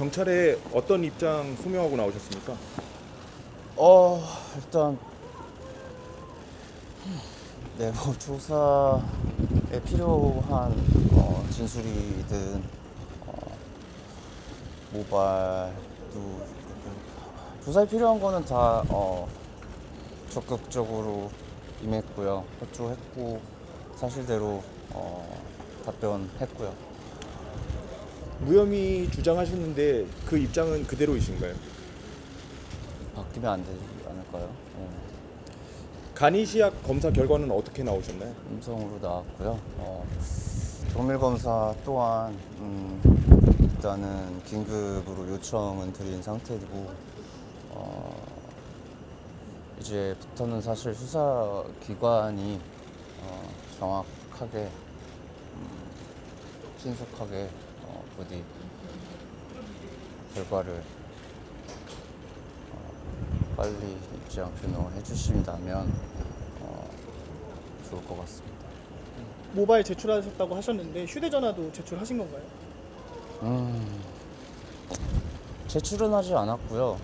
경찰에 어떤 입장 소명하고 나오셨습니까? 어 일단 네뭐 조사에 필요한 어, 진술이든 어, 모발도 조사에 필요한 거는 다 어, 적극적으로 임했고요 협조했고 사실대로 어, 답변했고요 무혐의 주장하셨는데 그 입장은 그대로이신가요? 바뀌면 안 되지 않을까요? 네. 간이시약 검사 결과는 어떻게 나오셨나요? 음성으로 나왔고요. 어, 정밀 검사 또한 음, 일단은 긴급으로 요청은 드린 상태이고 어, 이제부터는 사실 수사 기관이 어, 정확하게 음, 신속하게 어, 부디 결과를 어, 빨리 입장 표명을 해주신다면 어, 좋을 것 같습니다. 모바일 제출하셨다고 하셨는데 휴대전화도 제출하신 건가요? 음, 제출은 하지 않았고요.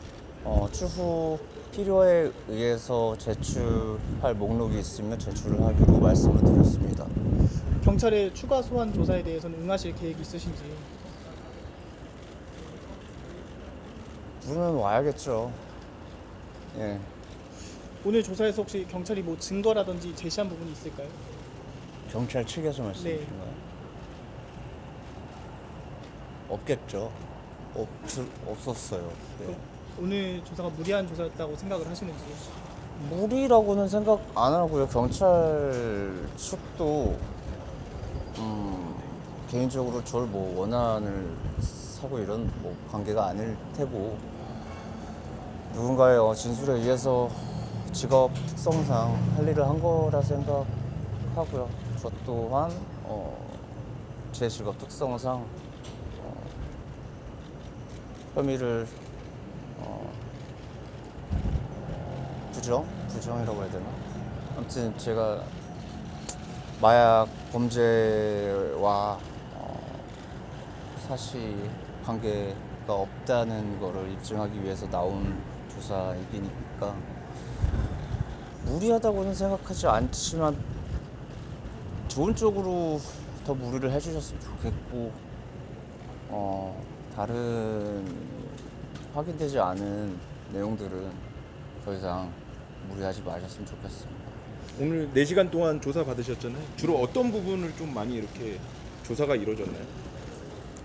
어, 추후 필요에 의해서 제출할 목록이 있으면 제출을 하기로 말씀을 드렸습니다. 경찰의 추가 소환 조사에 대해서는 응하실 계획이 있으신지 부르면 와야겠죠. 예, 오늘 조사에서 혹시 경찰이 뭐 증거라든지 제시한 부분이 있을까요? 경찰 측에서 말씀하신 네. 거예요? 없겠죠. 없, 없었어요. 네. 오늘 조사가 무리한 조사였다고 생각을 하시는지 무리라고는 생각 안 하고요. 경찰 측도 음, 개인적으로 저를 뭐 원한을 사고 이런 뭐 관계가 아닐 테고 누군가의 어, 진술에 의해서 직업 특성상 할 일을 한 거라 생각하고요. 저 또한 어, 제 직업 특성상 어, 혐의를 어, 부정? 부정이라고 해야 되나? 아무튼 제가 마약 범죄와 어, 사실 관계가 없다는 거를 입증하기 위해서 나온 조사이니까 무리하다고는 생각하지 않지만 좋은 쪽으로 더 무리를 해주셨으면 좋겠고 어, 다른 확인되지 않은 내용들은 더 이상 무리하지 마셨으면 좋겠습니다. 오늘 4시간 동안 조사 받으셨잖아요. 주로 어떤 부분을 좀 많이 이렇게 조사가 이루어졌나요?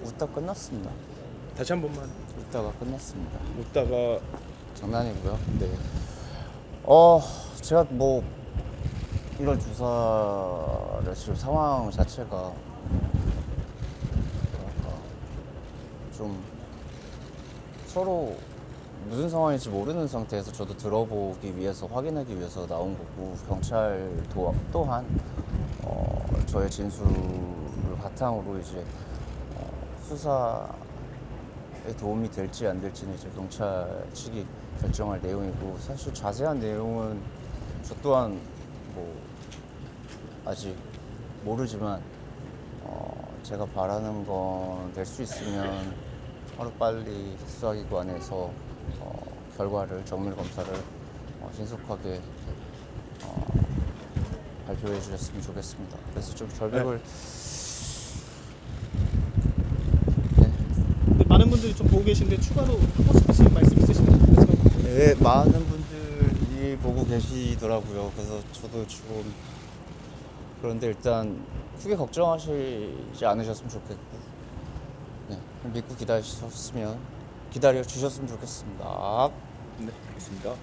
웃다 끝났습니다. 다시 한 번만 웃다가 끝났습니다. 웃다가 장난이고요. 네. 어, 제가 뭐 이런 조사를 지금 상황 자체가 뭐랄까 좀 서로 무슨 상황인지 모르는 상태에서 저도 들어보기 위해서 확인하기 위해서 나온 거고 경찰 도, 또한 어, 저의 진술을 바탕으로 이제 어, 수사에 도움이 될지 안 될지는 이제 경찰 측이 결정할 내용이고 사실 자세한 내용은 저 또한 뭐 아직 모르지만 어, 제가 바라는 건 될 수 있으면 하루 빨리 수사기관에서 어, 결과를 정밀 검사를 어, 신속하게 어, 발표해 주셨으면 좋겠습니다. 그래서 좀 결백을 네. 근데 많은 분들이 좀 보고 계신데 추가로 하고 싶으신 말씀 있으신가요? 네, 많은 분들이 보고 계시더라고요. 그래서 저도 좀 그런데 일단 크게 걱정하시지 않으셨으면 좋겠고, 네, 믿고 기다리셨으면 기다려 주셨으면 좋겠습니다. 네, 알겠습니다.